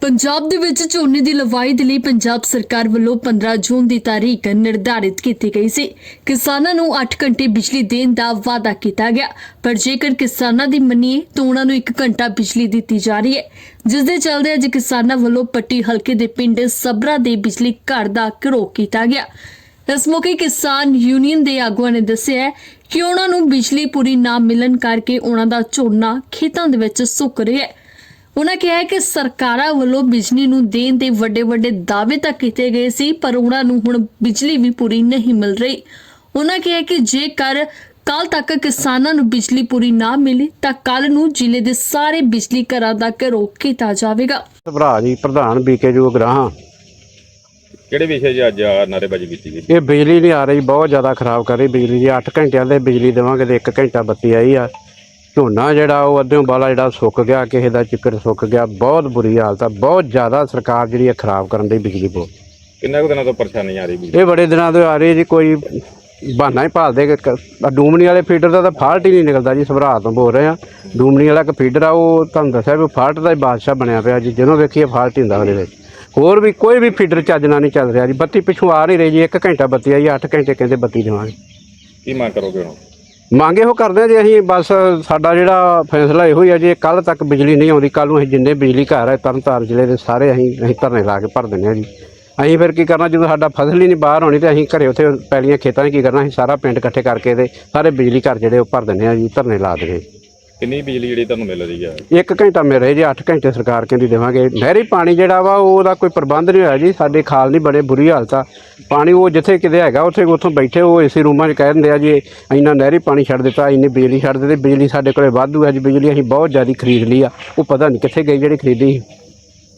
ਪੰਜਾਬ ਦੇ ਵਿੱਚ ਝੋਨੇ ਦੀ ਲਵਾਈ ਦੇ ਲਈ ਪੰਜਾਬ ਸਰਕਾਰ ਵੱਲੋਂ 15 ਜੂਨ ਦੀ ਤਾਰੀਖ ਨਿਰਧਾਰਿਤ ਕੀਤੀ ਗਈ ਸੀ। ਕਿਸਾਨਾਂ ਨੂੰ 8 ਘੰਟੇ ਬਿਜਲੀ ਦੇਣ ਦਾ ਵਾਅਦਾ ਕੀਤਾ ਗਿਆ, ਪਰ ਜੇਕਰ ਕਿਸਾਨਾਂ ਦੀ ਮੰਨੀਏ ਤਾਂ ਉਹਨਾਂ ਨੂੰ 1 ਘੰਟਾ ਬਿਜਲੀ ਦਿੱਤੀ ਜਾ ਰਹੀ ਹੈ। ਜਿਸ ਦੇ ਚੱਲਦੇ ਅੱਜ ਕਿਸਾਨਾਂ ਵੱਲੋਂ ਪੱਟੀ ਹਲਕੇ ਦੇ ਪਿੰਡ ਸਬਰਾ ਦੇ ਬਿਜਲੀ ਘਰ ਦਾ ਘਰੋ ਕੀਤਾ ਗਿਆ। ਇਸ ਮੌਕੇ ਕਿਸਾਨ ਯੂਨੀਅਨ ਦੇ ਆਗੂਆਂ ਨੇ ਦੱਸਿਆ ਕਿ ਉਹਨਾਂ ਨੂੰ ਬਿਜਲੀ ਪੂਰੀ ਨਾ ਮਿਲਣ ਕਰਕੇ ਉਹਨਾਂ ਦਾ ਝੋਨਾ ਖੇਤਾਂ ਦੇ ਵਿੱਚ ਸੁੱਕ ਰਿਹਾ ਹੈ। ਉਹਨਾਂ ਕਿਹਾ ਕਿ ਸਰਕਾਰਾਂ ਵੱਲੋਂ ਬਿਜਲੀ ਨੂੰ ਦੇਣ ਦੇ ਵੱਡੇ ਵੱਡੇ ਦਾਅਵੇ ਤਾਂ ਕੀਤੇ ਗਏ ਸੀ ਪਰ ਉਹਨਾਂ ਨੂੰ ਹੁਣ ਬਿਜਲੀ ਵੀ ਪੂਰੀ ਨਹੀਂ ਮਿਲ ਰਹੀ। ਉਹਨਾਂ ਕਿਹਾ ਕਿ ਜੇਕਰ ਕੱਲ ਤੱਕ ਕਿਸਾਨਾਂ ਨੂੰ ਬਿਜਲੀ ਪੂਰੀ ਨਾ ਮਿਲੀ ਤਾਂ ਕੱਲ ਨੂੰ ਜ਼ਿਲ੍ਹੇ ਦੇ ਸਾਰੇ ਬਿਜਲੀ ਘਰਾਂ ਦਾ ਘਰੋ ਕੀਤਾ ਜਾਵੇਗਾ। ਭਰਾ ਜੀ ਪ੍ਰਧਾਨ ਬੀਕੇ ਜੋ ਗ੍ਰਾਹਾਂ। ਕਿਹੜੇ ਵਿਸ਼ੇ 'ਚ ਅੱਜ ਆਹ ਨਾਅਰੇਬਾਜ਼ੀ ਕੀਤੀ ਗਈ? ਇਹ ਬਿਜਲੀ ਨਹੀਂ ਆ ਰਹੀ ਬਹੁਤ ਜ਼ਿਆਦਾ ਖਰਾਬ ਕਰ ਰਹੀ ਬਿਜਲੀ ਜੀ 8 ਘੰਟਿਆਂ ਦੇ ਬਿਜਲੀ ਦੇਵਾਂਗੇ ਤੇ 1 ਘੰਟਾ ਬੱਤੀ ਆਈ ਆ। ਝੋਨਾ ਜਿਹੜਾ ਉਹ ਅੱਧਿਓਂ ਬਾਲਾ ਜਿਹੜਾ ਸੁੱਕ ਗਿਆ ਕਿਸੇ ਦਾ ਚਿੱਕੜ ਸੁੱਕ ਗਿਆ ਬਹੁਤ ਬੁਰੀ ਹਾਲਤ ਆ ਬਹੁਤ ਜ਼ਿਆਦਾ ਸਰਕਾਰ ਜਿਹੜੀ ਹੈ ਖਰਾਬ ਕਰਨ ਦੀ ਬਿਜਲੀ ਬੋਰਡ। ਕਿੰਨਾ ਕੁ ਦਿਨਾਂ ਤੋਂ ਪਰੇਸ਼ਾਨੀ ਆ ਰਹੀ ਵੀ ਇਹ ਬੜੇ ਦਿਨਾਂ ਤੋਂ ਆ ਰਹੀ ਜੀ ਕੋਈ ਬਹਾਨਾ ਹੀ ਭਾਲਦੇ ਕਿ ਕ- ਆਹ ਡੂਮਣੀ ਵਾਲੇ ਫੀਡਰ ਦਾ ਤਾਂ ਫਾਲਟ ਹੀ ਨਹੀਂ ਨਿਕਲਦਾ ਜੀ ਸਭਰਾ ਤੋਂ ਬੋਲ ਰਹੇ ਆ। ਡੂਮਣੀ ਵਾਲਾ ਇੱਕ ਫੀਡਰ ਆ ਉਹ ਤੁਹਾਨੂੰ ਦੱਸਿਆ ਵੀ ਫਾਲਟ ਦਾ ਹੀ ਬਾਦਸ਼ਾਹ ਬਣਿਆ ਪਿਆ ਜੀ ਜਦੋਂ ਵੇਖੀਏ ਫਾਲਟ ਹੀ ਹੁੰਦਾ ਉਹਦੇ ਵਿੱਚ। ਹੋਰ ਵੀ ਕੋਈ ਵੀ ਫੀਡਰ ਚੱਜ ਨਾਲ ਨਹੀਂ ਚੱਲ ਰਿਹਾ ਜੀ ਬੱਤੀ ਪਿੱਛੋਂ ਆ ਨਹੀਂ ਰਹੀ ਜੀ 1 ਘੰਟਾ ਬੱਤੀ ਆਈ 8 ਘੰਟੇ ਕਹਿੰਦੇ ਬੱਤੀ ਦੇਵਾਂਗੇ। ਕੀ ਮੰਗ ਕਰੋਗੇ ਹੁਣ? ਮੰਗ ਇਹੋ ਕਰਦੇ ਹਾਂ ਜੀ, ਅਸੀਂ ਬਸ ਸਾਡਾ ਜਿਹੜਾ ਫੈਸਲਾ ਇਹੋ ਹੀ ਆ ਜੀ ਕੱਲ ਤੱਕ ਬਿਜਲੀ ਨਹੀਂ ਆਉਂਦੀ ਕੱਲ ਨੂੰ ਅਸੀਂ ਜਿੰਨੇ ਬਿਜਲੀ ਘਰ ਹੈ, ਤਰਨਤਾਰਨ ਜ਼ਿਲ੍ਹੇ ਦੇ ਸਾਰੇ ਅਸੀਂ ਅਸੀਂ ਧਰਨੇ ਲਾ ਕੇ ਭਰ ਦਿੰਦੇ ਹਾਂ ਜੀ। ਅਸੀਂ ਫਿਰ ਕੀ ਕਰਨਾ, ਜਦੋਂ ਸਾਡਾ ਫਸਲ ਹੀ ਨਹੀਂ ਬਾਹਰ ਹੋਣੀ ਤੇ ਅਸੀਂ ਘਰੇ ਉੱਥੇ ਪੈਲੀਆਂ ਖੇਤਾਂ 'ਚ ਕੀ ਕਰਨਾ, ਅਸੀਂ ਸਾਰਾ ਪਿੰਡ ਇਕੱਠੇ ਕਰਕੇ ਤੇ ਸਾਰੇ ਬਿਜਲੀ ਘਰ ਜਿਹੜੇ ਉਹ ਭਰ ਦਿੰਦੇ ਹਾਂ ਜੀ, ਧਰਨੇ ਲਾ ਦੇਗੇ ਕਿੰਨੀ ਬਿਜਲੀ ਜਿਹੜੀ ਤੁਹਾਨੂੰ ਮਿਲ ਰਹੀ ਆ? ਇੱਕ ਘੰਟਾ ਮਿਲ ਰਿਹਾ ਜੀ 8 ਘੰਟੇ ਸਰਕਾਰ ਕਹਿੰਦੀ ਦੇਵਾਂਗੇ। ਨਹਿਰੀ ਪਾਣੀ ਜਿਹੜਾ ਵਾ ਉਹਦਾ ਕੋਈ ਪ੍ਰਬੰਧ ਨਹੀਂ ਹੋਇਆ ਜੀ, ਸਾਡੇ ਖਾਲ ਨਹੀਂ ਬੜੇ ਬੁਰੀ ਹਾਲਤ ਆ। ਪਾਣੀ ਉਹ ਜਿੱਥੇ ਕਿਤੇ ਹੈਗਾ, ਉੱਥੇ ਉੱਥੋਂ ਬੈਠੇ, ਉਹ ਏਸੀ ਰੂਮਾਂ 'ਚ ਕਹਿ ਦਿੰਦੇ ਆ ਜੀ, ਇੰਨਾ ਨਹਿਰੀ ਪਾਣੀ ਛੱਡ ਦਿੱਤਾ, ਇੰਨੀ ਬਿਜਲੀ ਛੱਡ ਦਿੱਤੀ, ਬਿਜਲੀ ਸਾਡੇ ਕੋਲੇ ਵਾਧੂ ਹੈ ਜੀ, ਬਿਜਲੀ ਅਸੀਂ ਬਹੁਤ ਜ਼ਿਆਦਾ ਖਰੀਦ ਲਈ ਆ। ਉਹ ਪਤਾ ਨਹੀਂ ਕਿੱਥੇ ਗਈ ਜਿਹੜੀ ਖਰੀਦੀ।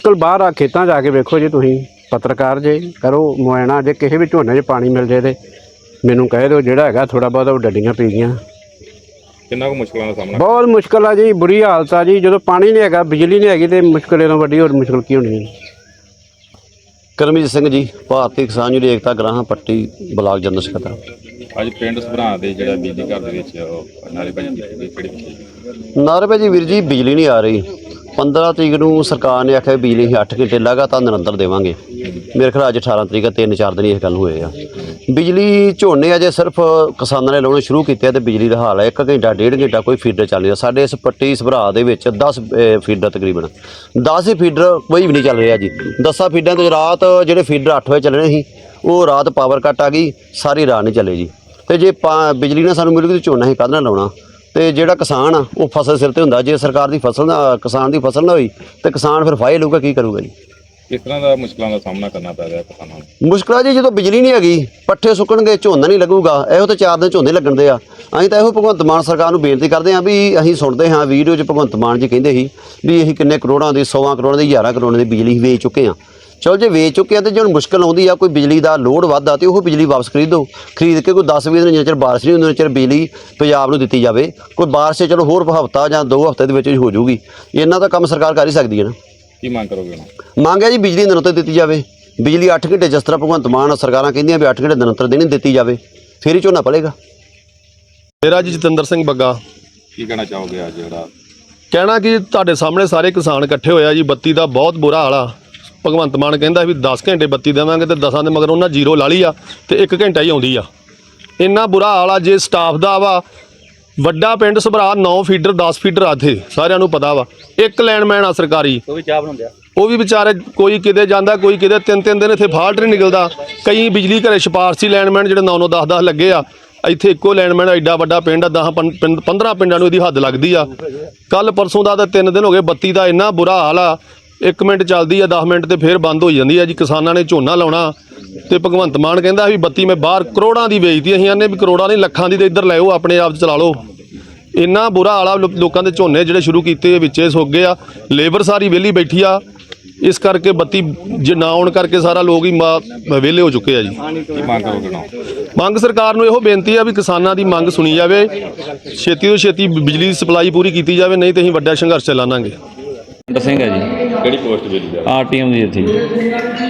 ਕੱਲ ਬਾਹਰ ਆ, ਖੇਤਾਂ ਜਾ ਕੇ ਵੇਖੋ ਜੀ ਤੁਸੀਂ, ਪੱਤਰਕਾਰ ਜੇ, ਕਰੋ ਮੁਆਇਨਾ, ਜੇ ਕਿਸੇ ਵੀ ਝੋਨੇ 'ਚ ਪਾਣੀ ਮਿਲ ਜੇ ਤੇ ਮੈਨੂੰ ਕਹਿ ਦਿਓ, ਜਿਹੜਾ ਹੈਗਾ ਥੋੜਾ ਬਹੁਤਾ ਉਹ ਡੱਡੀਆਂ ਪੀ ਗਈਆਂ। ਕਿੰਨਾ ਕੁ ਮੁਸ਼ਕਲਾਂ ਦਾ ਸਾਹਮਣਾ ਬਹੁਤ ਮੁਸ਼ਕਲ ਆ ਜੀ ਬੁਰੀ ਹਾਲਤ ਆ ਜੀ। ਜਦੋਂ ਪਾਣੀ ਨਹੀਂ ਹੈਗਾ ਬਿਜਲੀ ਨਹੀਂ ਹੈਗੀ ਤੇ ਮੁਸ਼ਕਲ ਇਹ ਤੋਂ ਵੱਡੀ ਹੋਰ ਮੁਸ਼ਕਲ ਕੀ ਹੋਣੀ ਹੈ Karamjit Singh ji Bharti Kisan union Ekta Ugrahan Patti block general ਸਕੱਤਰ। ਅੱਜ ਪਿੰਡ ਸਭਰਾਂ ਦੇ ਜਿਹੜਾ ਬਿਜਲੀ ਘਰ ਦੇ ਵਿੱਚ ਉਹ ਨਾਅਰੇਬਾਜ਼ੀ ਕੀਤੀ ਗਈ ਕਿਹੜੇ ਵਿਸ਼ੇ ਨਾਰਵੇ ਜੀ ਵੀਰ ਜੀ ਬਿਜਲੀ ਨਹੀਂ ਆ ਰਹੀ। 15 ਤਰੀਕ ਨੂੰ ਸਰਕਾਰ ਨੇ ਆਖਿਆ ਬਿਜਲੀ ਅਸੀਂ 8 ਘੰਟੇ ਲਗਾਤਾਰ ਨਿਰੰਤਰ ਦੇਵਾਂਗੇ। ਮੇਰੇ ਖਿਆਲ ਅੱਜ 18 ਤਰੀਕ ਤਿੰਨ ਚਾਰ ਦਿਨ ਇਹ ਗੱਲ ਹੋਏ ਆ। ਬਿਜਲੀ ਝੋਨੇ ਅਜੇ ਸਿਰਫ ਕਿਸਾਨਾਂ ਨੇ ਲਾਉਣੇ ਸ਼ੁਰੂ ਕੀਤੇ ਆ ਤੇ ਬਿਜਲੀ ਦਾ ਹਾਲ ਹੈ 1 ਘੰਟਾ, ਡੇਢ ਘੰਟਾ ਕੋਈ ਫੀਡਰ ਚੱਲ ਰਿਹਾ। ਸਾਡੇ ਇਸ ਪੱਟੀ ਇਸ ਭਰਾ ਦੇ ਵਿੱਚ 10 ਫੀਡਰ ਤਕਰੀਬਨ। 10 ਹੀ ਫੀਡਰ ਕੋਈ ਵੀ ਨਹੀਂ ਚੱਲ ਰਿਹਾ ਜੀ। 10 ਫੀਡਰਾਂ ਤੋਂ ਰਾਤ ਜਿਹੜੇ ਫੀਡਰ 8 ਵਜੇ ਚੱਲਣੇ ਸੀ, ਉਹ ਰਾਤ ਪਾਵਰ ਕੱਟ ਆ ਗਈ, ਸਾਰੀ ਰਾਤ ਨਹੀਂ ਚੱਲੇ ਜੀ। ਤੇ ਜੇ ਪਾ- ਬਿਜਲੀ ਨਾ ਸਾਨੂੰ ਮਿਲੂਗੀ ਤੇ ਝੋਨਾ ਹੀ ਕਾਹਦੇ ਨਾਲ ਲਾਉਣਾ। ਤੇ ਜਿਹੜਾ ਕਿਸਾਨ ਆ ਉਹ ਫਸਲ ਸਿਰ ਤੇ ਹੁੰਦਾ। ਜੇ ਸਰਕਾਰ ਦੀ ਫਸਲ ਨਾ ਕਿਸਾਨ ਦੀ ਫਸਲ ਨਾ ਹੋਈ ਤੇ ਕਿਸਾਨ ਫਿਰ ਫਾਇਲ ਲਊਗਾ ਕੀ ਕਰੂਗਾ ਜੀ? ਕਿਸ ਤਰ੍ਹਾਂ ਦਾ ਮੁਸ਼ਕਲਾਂ ਦਾ ਸਾਹਮਣਾ ਕਰਨਾ ਪੈ ਰਿਹਾ ਕਿਸਾਨਾਂ ਨੂੰ? ਮੁਸ਼ਕਲਾਂ ਜੀ ਜਦੋਂ ਬਿਜਲੀ ਨਹੀਂ ਹੈਗੀ ਪੱਠੇ ਸੁੱਕਣਗੇ ਝੋਨਾ ਨਹੀਂ ਲੱਗੂਗਾ ਇਹੋ ਤੇ ਚਾਰ ਦਿਨ ਝੋਨੇ ਲੱਗਣ ਦੇ ਆ। ਅਸੀਂ ਤਾਂ ਇਹੋ ਭਗਵੰਤ ਮਾਨ ਸਰਕਾਰ ਨੂੰ ਬੇਨਤੀ ਕਰਦੇ ਹਾਂ ਵੀ ਅਸੀਂ ਸੁਣਦੇ ਹਾਂ ਵੀਡੀਓ 'ਚ ਭਗਵੰਤ ਮਾਨ ਜੀ ਕਹਿੰਦੇ ਸੀ ਵੀ ਅਸੀਂ ਕਿੰਨੇ ਕਰੋੜਾਂ ਦੀ 100 ਕਰੋੜਾਂ ਦੀ 11 ਕਰੋੜਾਂ ਦੀ ਬਿਜਲੀ ਵੇਚ ਚੁੱਕੇ ਹਾਂ। ਚਲੋ ਜੇ ਵੇਚ ਚੁੱਕੇ ਆ ਤੇ ਜੇ ਹੁਣ ਮੁਸ਼ਕਲ ਆਉਂਦੀ ਆ ਕੋਈ ਬਿਜਲੀ ਦਾ ਲੋਡ ਵੱਧਦਾ ਤੇ ਉਹ ਬਿਜਲੀ ਵਾਪਸ ਖਰੀਦੋ। ਖਰੀਦ ਕੇ ਕੋਈ 10 20 ਦਿਨ ਜਿੰਨਾ ਚਿਰ ਬਾਰਿਸ਼ ਨਹੀਂ ਹੁੰਦੀ ਉਹਨਾਂ ਚਿਰ ਬਿਜਲੀ ਪੰਜਾਬ ਨੂੰ ਦਿੱਤੀ ਜਾਵੇ। ਕੋਈ ਬਾਰਿਸ਼ ਹੈ ਚਲੋ ਹੋਰ ਹਫ਼ਤਾ ਜਾਂ ਦੋ ਹਫ਼ਤੇ ਦੇ ਵਿੱਚ ਹੀ ਹੋ ਜਾਊਗੀ। ਇਹਨਾਂ ਦਾ ਕੰਮ ਸਰਕਾਰ ਕਰ ਹੀ ਸਕਦੀ ਹੈ ਨਾ। ਕੀ ਮੰਗ ਕਰੋਗੇ ਹੁਣ? ਮੰਗ ਹੈ ਜੀ ਬਿਜਲੀ ਨਿਰੰਤਰ ਦਿੱਤੀ ਜਾਵੇ। ਬਿਜਲੀ 8 ਘੰਟੇ ਜਿਸ ਤਰ੍ਹਾਂ ਭਗਵੰਤ ਮਾਨ ਸਰਕਾਰਾਂ ਕਹਿੰਦੀਆਂ ਵੀ 8 ਘੰਟੇ ਨਿਰੰਤਰ ਦੇਣੀ ਦਿੱਤੀ ਜਾਵੇ। ਫਿਰ ਹੀ ਝੋਨਾ ਪਲੇਗਾ। ਮੇਰਾ ਜੀ ਜਤਿੰਦਰ ਸਿੰਘ ਬੱਗਾ। ਕੀ ਕਹਿਣਾ ਚਾਹੋਗੇ ਅੱਜ ਜਿਹੜਾ? ਕਹਿਣਾ ਕਿ ਤੁਹਾਡੇ ਸਾਹਮਣੇ ਸਾਰੇ ਕਿਸਾਨ ਇਕੱਠੇ ਹੋਇਆ ਜੀ ਬੱਤੀ ਦਾ ਬਹੁਤ ਬੁਰਾ ਹਾਲ ਆ। ਭਗਵੰਤ ਮਾਨ ਕਹਿੰਦਾ ਵੀ 10 ਘੰਟੇ ਬੱਤੀ ਦੇਵਾਂਗੇ ਤੇ 10 ਦੇ ਮਗਰ ਉਹਨਾਂ ਜ਼ੀਰੋ ਲਾ ਲਈ ਆ ਤੇ 1 ਘੰਟਾ ਹੀ ਆਉਂਦੀ ਆ। ਇੰਨਾ ਬੁਰਾ ਹਾਲ ਆ ਜੇ ਸਟਾਫ ਦਾ ਵਾ ਵੱਡਾ ਪਿੰਡ ਸਭਰਾ 9 ਫੀਡਰ 10 ਫੀਡਰ ਆ ਇੱਥੇ ਸਾਰਿਆਂ ਨੂੰ ਪਤਾ ਵਾ। ਇੱਕ ਲੈਂਡਮੈਨ ਆ ਸਰਕਾਰੀ। ਉਹ ਵੀ ਚਾਹ ਬਣਾਉਂਦੇ ਆ। ਉਹ ਵੀ ਵਿਚਾਰੇ ਕੋਈ ਕਿਤੇ ਜਾਂਦਾ ਕੋਈ ਕਿਤੇ ਤਿੰਨ ਤਿੰਨ ਦਿਨ ਇੱਥੇ ਫਾਲਟ ਨਹੀਂ ਨਿਕਲਦਾ। ਕਈ ਬਿਜਲੀ ਘਰੇ ਸਿਫਾਰਸੀ ਲੈਂਡਮੈਨ ਜਿਹੜੇ 9 9 10 10 ਲੱਗੇ ਆ ਇੱਥੇ ਇੱਕੋ ਲੈਂਡਮੈਨ ਐਡਾ ਵੱਡਾ ਪਿੰਡ ਆ 10 15 ਪਿੰਡਾਂ ਨੂੰ ਇਹਦੀ ਹੱਦ ਲੱਗਦੀ ਆ। ਕੱਲ ਪਰਸੋਂ ਦਾ ਤਾਂ ਤਿੰਨ ਦਿਨ ਹੋ ਗਏ ਬੱਤੀ ਦਾ ਇੰਨਾ ਬੁਰਾ ਹਾਲ ਆ 1 ਮਿੰਟ ਚੱਲਦੀ ਆ 10 ਮਿੰਟ ਤੇ ਫੇਰ ਬੰਦ ਹੋ ਜਾਂਦੀ ਆ ਜੀ। ਕਿਸਾਨਾਂ ਨੇ ਝੋਨਾ ਲਾਉਣਾ ਤੇ ਭਗਵੰਤ ਮਾਨ ਕਹਿੰਦਾ ਵੀ ਬੱਤੀ ਮੈਂ ਬਾਹਰ ਕਰੋੜਾਂ ਦੀ ਵੇਚਦੀ ਅਸੀਂ ਆਨੇ ਵੀ ਕਰੋੜਾਂ ਨਹੀਂ ਲੱਖਾਂ ਦੀ ਤੇ ਇੱਧਰ ਲੈ ਆਓ ਆਪਣੇ ਆਪ ਚਲਾ ਲਓ। ਇੰਨਾ ਬੁਰਾ ਹਾਲ ਲੋਕਾਂ ਦੇ ਝੋਨੇ ਜਿਹੜੇ ਸ਼ੁਰੂ ਕੀਤੇ ਵਿੱਚੇ ਸੁੱਕ ਗਏ ਆ। ਲੇਬਰ ਸਾਰੀ ਵਿਹਲੀ ਬੈਠੀ ਆ। ਇਸ ਕਰਕੇ ਬੱਤੀ ਜੇ ਨਾ ਆਉਣ ਕਰਕੇ ਸਾਰਾ ਲੋਕ ਹੀ ਵਿਹਲੇ ਹੋ ਚੁੱਕੇ ਆ ਜੀ। ਮੰਗ ਸਰਕਾਰ ਨੂੰ ਇਹੋ ਬੇਨਤੀ ਆ ਵੀ ਕਿਸਾਨਾਂ ਦੀ ਮੰਗ ਸੁਣੀ ਜਾਵੇ। ਛੇਤੀ ਤੋਂ ਛੇਤੀ ਬਿਜਲੀ ਦੀ ਸਪਲਾਈ ਪੂਰੀ ਕੀਤੀ ਜਾਵੇ ਨਹੀਂ ਤੇ ਅਸੀਂ ਵੱਡਾ ਸੰਘਰਸ਼ ਚਲਾਵਾਂਗੇ। ਸਿੰਘ ਹੈ ਜੀ। ਕਿਹੜੀ ਪੋਸਟ ਬਿਜਲੀ ਦਾ ਆਰਟੀਐਮ ਦੀ ਇੱਥੇ।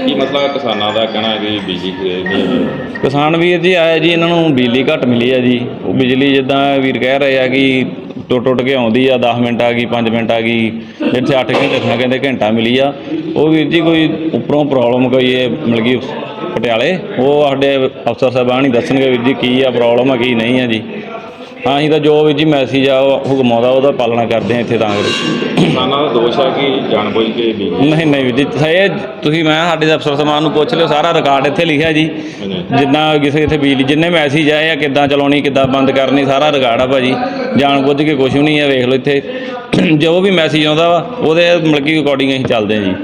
ਕੀ ਮਸਲਾ ਕਿਸਾਨਾਂ ਦਾ ਕਹਿਣਾ ਹੈ ਕਿ ਬਿਜਲੀ ਨਹੀਂ ਕਿਸਾਨ ਵੀਰ ਜੀ ਆਇਆ ਜੀ ਇਹਨਾਂ ਨੂੰ ਬਿਜਲੀ ਘੱਟ ਮਿਲੀ ਆ ਜੀ। ਉਹ ਬਿਜਲੀ ਜਿੱਦਾਂ ਵੀਰ ਕਹਿ ਰਹੇ ਆ ਕਿ ਟੁੱਟ ਟੁੱਟ ਕੇ ਆਉਂਦੀ ਆ 10 ਮਿੰਟ ਆ ਗਈ 5 ਮਿੰਟ ਆ ਗਈ ਇੱਥੇ 8 ਘੰਟੇ ਥਾਂ ਕਹਿੰਦੇ ਘੰਟਾ ਮਿਲੀ ਆ। ਉਹ ਵੀਰ ਜੀ ਕੋਈ ਉੱਪਰੋਂ ਪ੍ਰੋਬਲਮ ਕੋਈ ਇਹ ਮਿਲ ਗਈ ਪਟਿਆਲੇ? ਉਹ ਸਾਡੇ ਅਫਸਰ ਸਾਹਿਬਾਨ ਹੀ ਦੱਸਣਗੇ ਵੀਰ ਜੀ ਕੀ ਆ ਪ੍ਰੋਬਲਮ ਆ ਕੀ ਨਹੀਂ ਆ ਜੀ। ਹਾਂ ਅਸੀਂ ਤਾਂ ਜੋ ਵੀਰ ਜੀ ਮੈਸੇਜ ਆ ਉਹ ਹੁਕਮ ਆਉਂਦਾ ਉਹਦਾ ਪਾਲਣਾ ਕਰਦੇ ਆ ਇੱਥੇ ਤਾਂ ਕਰਕੇ ਕਿਸਾਨਾਂ ਦਾ ਦੋਸ਼ ਆ ਕਿ ਜਾਣਬੁੱਝ ਕੇ ਨਹੀਂ ਨਹੀਂ ਵੀਰ ਜੀ। ਇਹ ਤੁਸੀਂ ਮੈਂ ਸਾਡੇ ਅਫਸਰ ਸਮਾਨ ਨੂੰ ਪੁੱਛ ਲਿਓ ਸਾਰਾ ਰਿਕਾਰਡ ਇੱਥੇ ਲਿਖਿਆ ਜੀ। ਜਿੰਨਾ ਕਿਸੇ ਇੱਥੇ ਬਿਜਲੀ ਜਿੰਨੇ ਮੈਸੇਜ ਆਏ ਆ ਕਿੱਦਾਂ ਚਲਾਉਣੀ ਕਿੱਦਾਂ ਬੰਦ ਕਰਨੀ ਸਾਰਾ ਰਿਕਾਰਡ ਆ ਭਾਜੀ। ਜਾਣ ਬੁੱਝ ਕੇ ਕੁਝ ਵੀ ਨਹੀਂ ਹੈ ਵੇਖ ਲਓ ਇੱਥੇ। ਜੋ ਵੀ ਮੈਸੇਜ ਆਉਂਦਾ ਵਾ ਉਹਦੇ ਮਤਲਬ ਕਿ ਅਕੋਰਡਿੰਗ ਅਸੀਂ ਚੱਲਦੇ ਹਾਂ ਜੀ।